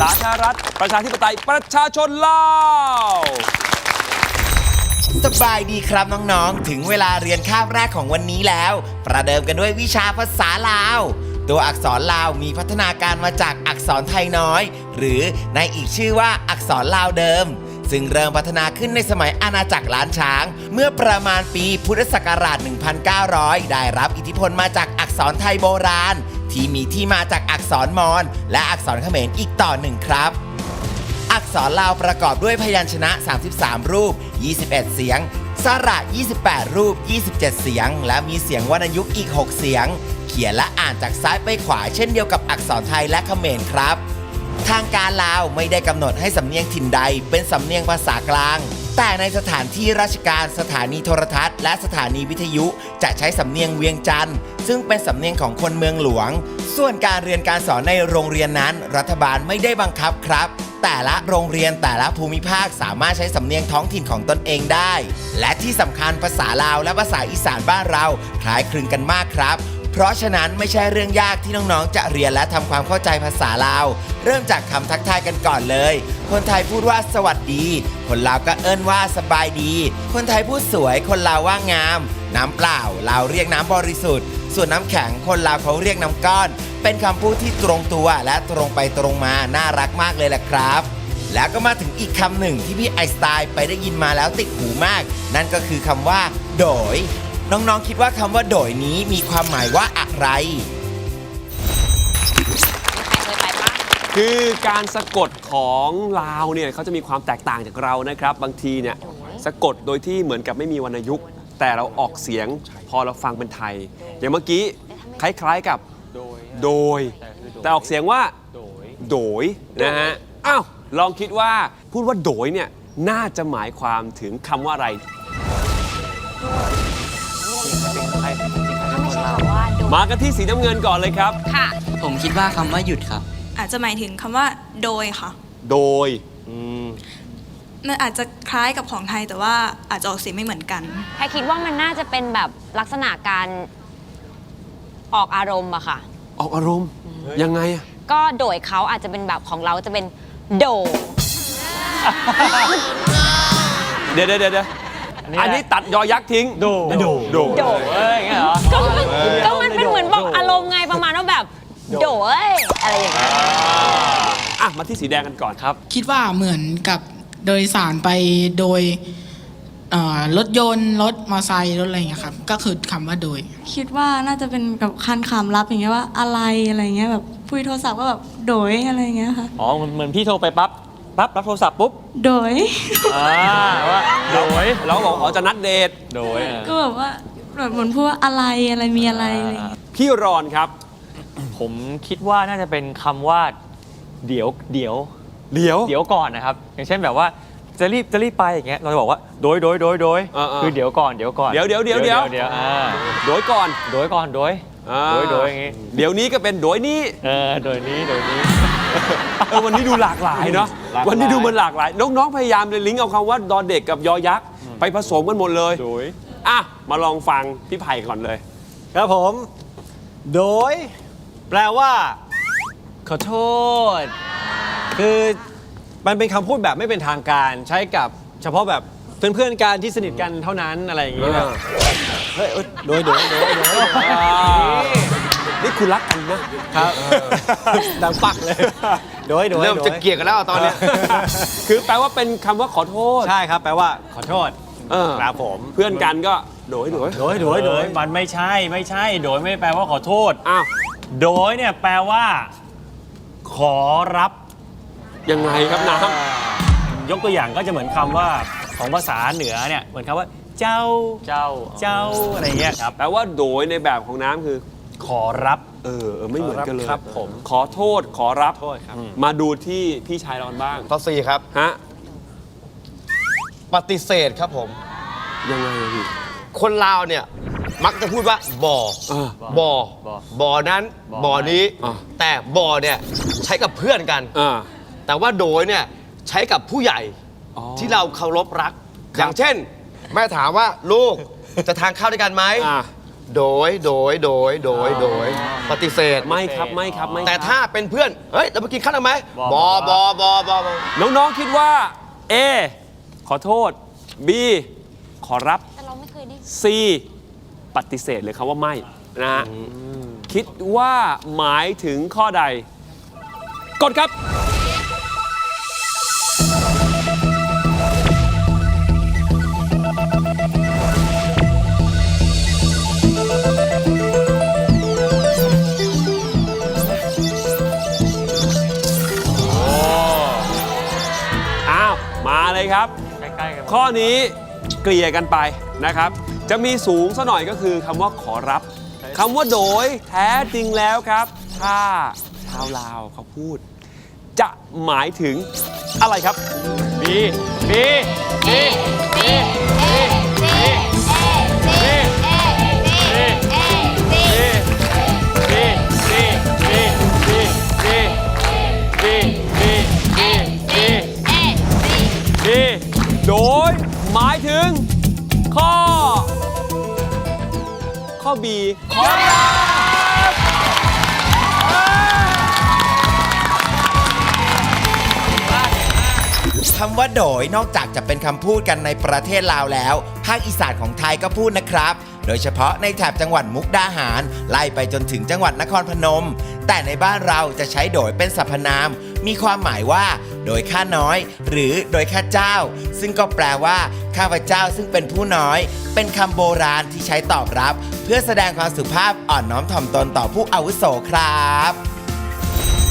สาธารณรัฐประชาธิปไตยประชาชนลาวสบายดีครับน้องๆ ถึงเวลาเรียนคาบแรกของวันนี้แล้ว ประเดิมกันด้วยวิชาภาษาลาว ตัวอักษรลาวมีพัฒนาการมาจากอักษรไทยน้อย หรือในอีกชื่อว่าอักษรลาวเดิม ซึ่งเริ่มพัฒนาขึ้นในสมัยอาณาจักรล้านช้าง เมื่อประมาณปีพุทธศักราช 1900 ได้รับอิทธิพลมาจากอักษรไทยโบราณ ที่มีที่มาจากอักษรมอญและอักษรเขมรอีกต่อหนึ่งครับ อักษรลาวประกอบด้วยพยัญชนะ 33 รูป 21 เสียง สระ 28 รูป 27 เสียง และมีเสียงวรรณยุกต์อีก 6 เสียง เขียนและอ่านจากซ้ายไปขวาเช่นเดียวกับอักษรไทยและเขมรครับ ทางการลาวไม่ได้กำหนดให้สำเนียงถิ่นใดเป็นสำเนียงภาษากลาง แต่ในสถานที่ราชการสถานีโทรทัศน์และสถานีวิทยุจะใช้สำเนียงเวียงจันทร์ซึ่งเป็นสำเนียงของคนเมืองหลวง ส่วนการเรียนการสอนในโรงเรียนนั้น รัฐบาลไม่ได้บังคับครับ แต่ละโรงเรียนแต่ละภูมิภาคสามารถใช้สำเนียงท้องถิ่นของตนเองได้ และที่สำคัญภาษาลาวและภาษาอีสานบ้านเราคล้ายคลึงกันมากครับเพราะฉะนั้นไม่ใช่เรื่องยากที่น้องๆ จะเรียนและทำความเข้าใจภาษาลาว เริ่มจากคำทักทายกันก่อนเลย คนไทยพูดว่าสวัสดี คนลาวก็เอิ้นว่าสบายดี คนไทยพูดสวย คนลาวว่างาม น้ำเปล่าลาวเรียกน้ำบริสุทธิ์ ส่วนน้ำแข็งคนลาวเขาเรียกน้ำก้อน เป็นคำพูดที่ตรงตัวและตรงไปตรงมาน่ารักมากเลยแหละครับ แล้วก็มาถึงอีกคำหนึ่งที่พี่ไอสไตล์ไปได้ยินมาแล้วติดหูมาก นั่นก็คือคำว่า โดย น้องๆคิดว่าคำว่าโดยนี้มีความหมายว่าอะไร คือการสะกดของลาวเนี่ยเขาจะมีความแตกต่างจากเรานะครับ บางทีเนี่ยสะกดโดยที่เหมือนกับไม่มีวรรณยุกต์ แต่เราออกเสียงพอเราฟังเป็นไทย อย่างเมื่อกี้คล้ายๆกับโดย แต่ออกเสียงว่าโดยนะฮะอ้าวลองคิดว่าพูดว่าโดยเนี่ยน่าจะหมายความถึงคำว่าอะไรถ้าไม่ใช่คำว่าโดนมากันที่สีน้ำเงินก่อนเลยครับ ค่ะ ผมคิดว่าคำว่าหยุดครับ อาจจะหมายถึงคำว่าโดยค่ะ โดยมันอาจจะคล้ายกับของไทยแต่ว่าอาจจะออกเสียงไม่เหมือนกันแค่คิดว่ามันน่าจะเป็นแบบลักษณะการออกอารมณ์อะค่ะ ออกอารมณ์ ยังไงอะก็โดยเขาอาจจะเป็นแบบของเราจะเป็นโด เดี๋ยวเดี๋ยวเดี๋ยวอันนี้ตัดยอยักษ์ทิ้ง โดโดโดโดเอ้ยก็มันก็มันเป็นเหมือนบอกอารมณ์ไงประมาณว่าแบบ โดเอ้ยอะไรอย่างเงี้ยอะ มาที่สีแดงกันก่อนครับ คิดว่าเหมือนกับโดยสารไปโดยเอ่อรถยนต์รถมอเตอร์ไซค์รถอะไรอย่างเงี้ยครับ ก็คือคำว่าโดย คิดว่าน่าจะเป็นกับคันคำรับอย่างเงี้ยว่าอะไรอะไรเงี้ยแบบคุยโทรศัพท์ก็แบบโดยอะไรเงี้ยค่ะ อ๋อเหมือนเหมือนพี่โทรไปปั๊บปั๊บรับโทรศัพท์ปุ๊บโดย อ่าว่าโดยเราก็บอกอ๋อจะนัดเดทโดยอะก็แบบว่าแบบเหมือนพูดว่าอะไรอะไรมีอะไรอะไรเงี้ยพี่รอนครับ ผมคิดว่าน่าจะเป็นคำว่า เดี๋ยวเดี๋ยวเดี๋ยว เดี๋ยวก่อนนะครับ อย่างเช่นแบบว่าจะรีบจะรีบไปอย่างเงี้ยเราจะบอกว่าโดยโดยโดยโดยอ่าๆคือเดี๋ยวก่อนเดี๋ยวก่อนเดี๋ยวเดี๋ยวเดี๋ยวเดี๋ยว เดี๋ยวอ่าโดยก่อนโดยก่อนโดยอ่าโดยโดยอย่างงี้เดี๋ยวนี้ก็เป็นโดยนี้เออโดยนี้โดยนี้ เออวันนี้ดูหลากหลายเนาะหลากหลาย วันนี้ดูมันหลากหลาย น้องๆพยายามเลยลิงก์เอาคำว่าดอเด็กกับยอยักษ์ไปผสมกันหมดเลยโดยอะมาลองฟังพี่ไผ่ก่อนเลย ครับผม โดย แปลว่า ขอโทษ คือมันเป็นคำพูดแบบไม่เป็นทางการใช้กับเฉพาะแบบเพื่อนๆกันที่สนิทกันเท่านั้นอะไรอย่างเงี้ยแบบเฮ้ยเอ้ยโดยโดยโดยโดยนี่คุณรักกันนะครับดังปักเลยโดยโดย เริ่มจะเกลียดกันแล้วตอนเนี้ย คือแปลว่าเป็นคำว่าขอโทษ ใช่ครับ แปลว่าขอโทษเออ ครับผมเพื่อนกันก็โดยโดยโดยโดยโดยมันไม่ใช่ไม่ใช่ โดยไม่แปลว่าขอโทษ อ้าว โดยเนี่ยแปลว่า ขอรับ ยังไงครับน้ยกตัวอย่างก็จะเหมือนคำว่าของภาษาเหนือเนี่ยเหมือนคำว่า เจ้าเจ้าเจ้าอะไรเงี้ยครับำแปลว่าโดยในแบบของน้ำคือ ขอรับ เออเออไม่เหมือนกันเลยครับผม ขอโทษขอรับโทษครับ มาดูที่พี่ชายเรากันบ้างข้อสี่ครับ ฮะปฏิเสธครับผม ยังไงอะพี่คนลาวเนี่ย มักจะพูดว่าบ่ออ่าบ่อบ่อบ่อนั้นบ่อนี้อ่าแต่บ่อเนี่ยใช้กับเพื่อนกัน อ่า แต่ว่าโดยเนี่ยใช้กับผู้ใหญ่อ๋อที่เราเคารพรัก อย่างเช่น แม่ถามว่าลูกจะทานข้าวด้วยกันไหมอ่า โดยโดยโดยโดยโดยปฏิเสธ ไม่ครับไม่ครับไม่ครับแต่ถ้าเป็นเพื่อน เฮ้ย เราไปกินข้าวกันไหมบอบอบอบอบอ น้องๆคิดว่า A ขอโทษ B ขอรับ แต่เราไม่เคยได้ C ปฏิเสธเลยคำว่าไม่นะฮะคิดว่าหมายถึงข้อใด กดครับ อ้าว มาเลยครับ ใกล้ๆกัน ข้อนี้เกลี่ยกันไปนะครับ จะมีสูงซะหน่อยก็คือคำว่าขอรับคำว่าโดยแท้จริงแล้วครับ ถ้าชาวลาวเขาพูด จะหมายถึงอะไรครับบีบีบีบีบี B ขอรับคำว่าโดยนอกจากจะเป็นคำพูดกันในประเทศลาวแล้ว ภาคอีสานของไทยก็พูดนะครับ โดยเฉพาะในแถบจังหวัดมุกดาหาร ไล่ไปจนถึงจังหวัดนครพนม แต่ในบ้านเราจะใช้โดยเป็นสรรพนาม มีความหมายว่า โดยข้าน้อย หรือโดยข้าเจ้า ซึ่งก็แปลว่า ข้าพเจ้าซึ่งเป็นผู้น้อย เป็นคำโบราณที่ใช้ตอบรับ เพื่อแสดงความสุภาพอ่อนน้อมถ่อมตนต่อผู้อาวุโสครับ